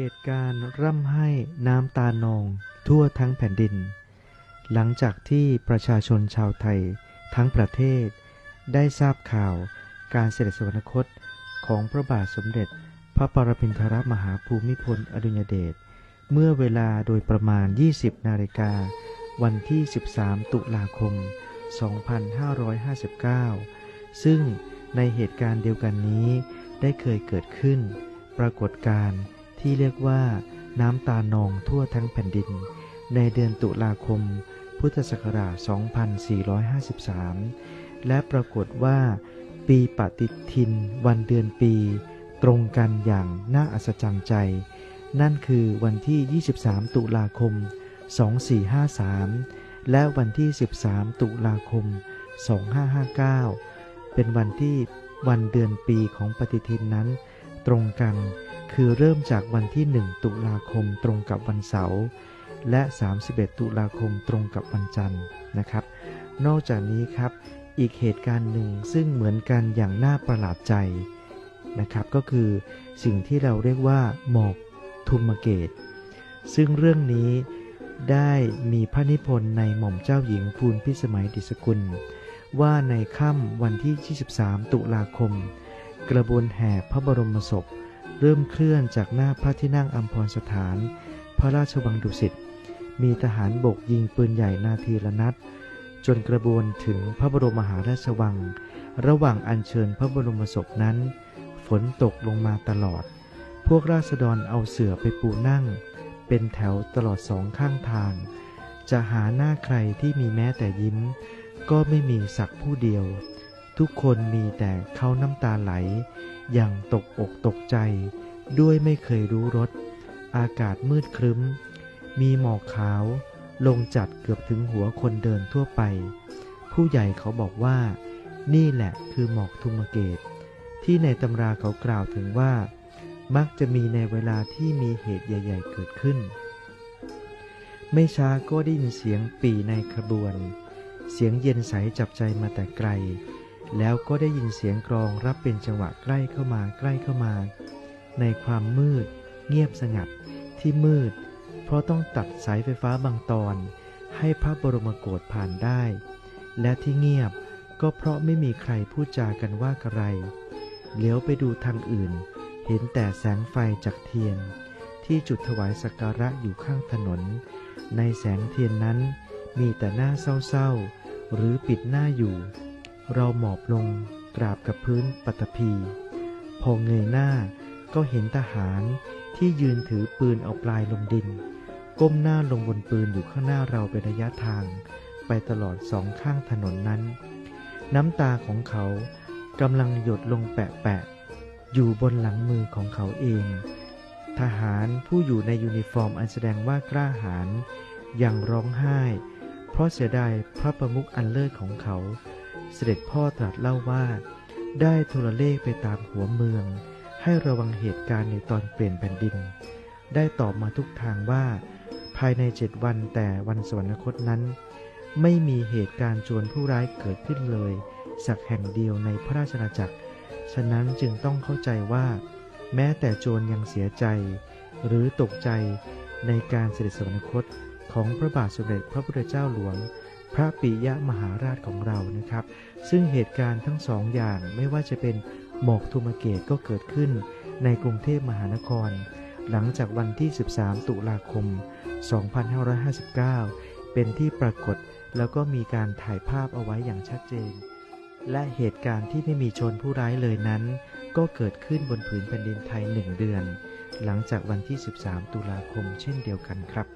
เหตุการณ์ร่ำไห้น้ำตานองทั่วทั้งแผ่นดิน หลังจากที่ประชาชนชาวไทยทั้งประเทศ ได้ทราบข่าวการเสด็จสวรรคตของพระบาทสมเด็จ พระปรมินทรมหาภูมิพลอดุลยเดชเมื่อเวลาโดยประมาณ 20 นาฬิกา วันที่ 13 ตุลาคม 2559 ซึ่งในเหตุการณ์เดียวกันนี้ได้เคยเกิดขึ้น ปรากฏการณ์ ที่เรียกว่า น้ำตานองทั่วทั้งแผ่นดิน ในเดือนตุลาคม พุทธศักราช 2453 และปรากฏว่า ปีปฏิทินวันเดือนปี ตรงกันอย่างน่าอัศจรรย์ใจ นั่นคือวันที่ 23 ตุลาคม 2453 และวันที่ 13 ตุลาคม 2559 เป็นวันที่วันเดือนปีของปฏิทินนั้นตรงกัน คือเริ่มจากวันที่ 1 ตุลาคมตรงกับวันเสาร์และ 31 ตุลาคมตรงกับวันจันทร์นะครับ นอกจากนี้ครับอีกเหตุการณ์หนึ่งซึ่งเหมือนกันอย่างน่าประหลาดใจนะครับ ก็คือสิ่งที่เราเรียกว่าหมอกทุมเกต ซึ่งเรื่องนี้ได้มีพระนิพนธ์ในหม่อมเจ้าหญิงภูลพิสมัยดิสกุล ว่าในค่ำวันที่ 23 ตุลาคม กระบวนแห่พระบรมศพ เริ่มเคลื่อนจากหน้าพระที่นั่งอัมพรสถาน พระราชวังดุสิต มีทหารบกยิงปืนใหญ่นาทีละนัด จนกระบวนถึงพระบรมมหาราชวัง ระหว่างอัญเชิญพระบรมศพนั้น ฝนตกลงมาตลอด พวกราษฎรเอาเสื่อไปปูนั่ง เป็นแถวตลอดสองข้างทาง จะหาหน้าใครที่มีแม้แต่ยิ้ม ก็ไม่มีสักผู้เดียว ทุกคนมีแต่เขาน้ำตาไหล อย่างตกอกตกใจ ด้วยไม่เคยรู้รส อากาศมืดครึ้ม มีหมอกขาว ลงจัดเกือบถึงหัวคนเดินทั่วไป ผู้ใหญ่เขาบอกว่า นี่แหละคือหมอกทุมเกต ที่ในตำราเขากล่าวถึงว่า มักจะมีในเวลาที่มีเหตุใหญ่ ๆ เกิดขึ้น ไม่ช้าก็ได้ยินเสียงปีในขบวน เสียงเย็นใสจับใจมาแต่ไกล แล้วก็ได้ยินเสียงกรองรับเป็นจังหวะใกล้เข้ามาใกล้เข้ามา ในความมืด เงียบสงัดที่มืด เพราะต้องตัดสายไฟฟ้าบางตอน ให้พระบรมโกศผ่านได้ และที่เงียบก็เพราะไม่มีใครพูดจากันว่าอะไรเลี้ยวไปดูทางอื่น เห็นแต่แสงไฟจากเทียน ที่จุดถวายสักการะอยู่ข้างถนน ในแสงเทียนนั้นมีแต่หน้าเศร้าๆหรือปิดหน้าอยู่ เราหมอบลงกราบกับพื้นปัตภีพอเงยหน้าก็เห็นทหารที่ยืนถือปืนเอาปลายลงดิน ก้มหน้าลงบนปืนอยู่ข้างหน้าเราเป็นระยะทาง ไปตลอดสองข้างถนนนั้น น้ำตาของเขากำลังหยดลงแปะๆอยู่บนหลังมือของเขาเอง ทหารผู้อยู่ในยูนิฟอร์มอันแสดงว่ากล้าหาญยังร้องไห้ เพราะเสียดายพระประมุขอันเลิศของเขา เสด็จพ่อตรัสเล่าว่า ได้โทรเลขไปตามหัวเมือง ให้ระวังเหตุการณ์ในตอนเปลี่ยนแผ่นดิน ได้ตอบมาทุกทางว่า ภายในเจ็ดวันแต่วันสวรรคตนั้น ไม่มีเหตุการณ์จวนผู้ร้ายเกิดขึ้นเลย สักแห่งเดียวในพระราชอาณาจักร ฉะนั้นจึงต้องเข้าใจว่า แม้แต่โจรยังเสียใจ หรือตกใจในการเสด็จสวรรคตของพระบาทสมเด็จพระพุทธเจ้าหลวง พระปิยมหาราชของเรานะครับ ซึ่งเหตุการณ์ทั้งสองอย่างไม่ว่าจะเป็นหมอกทุมเกตก็เกิดขึ้นในกรุงเทพมหานคร หลังจากวันที่ 13 ตุลาคม 2559 เป็นที่ปรากฏแล้วก็มีการถ่ายภาพเอาไว้อย่างชัดเจน และเหตุการณ์ที่ไม่มีชนผู้ร้ายเลยนั้น ก็เกิดขึ้นบนผืนแผ่นดินไทยหนึ่งเดือน หลังจากวันที่ 13 ตุลาคมเช่นเดียวกันครับ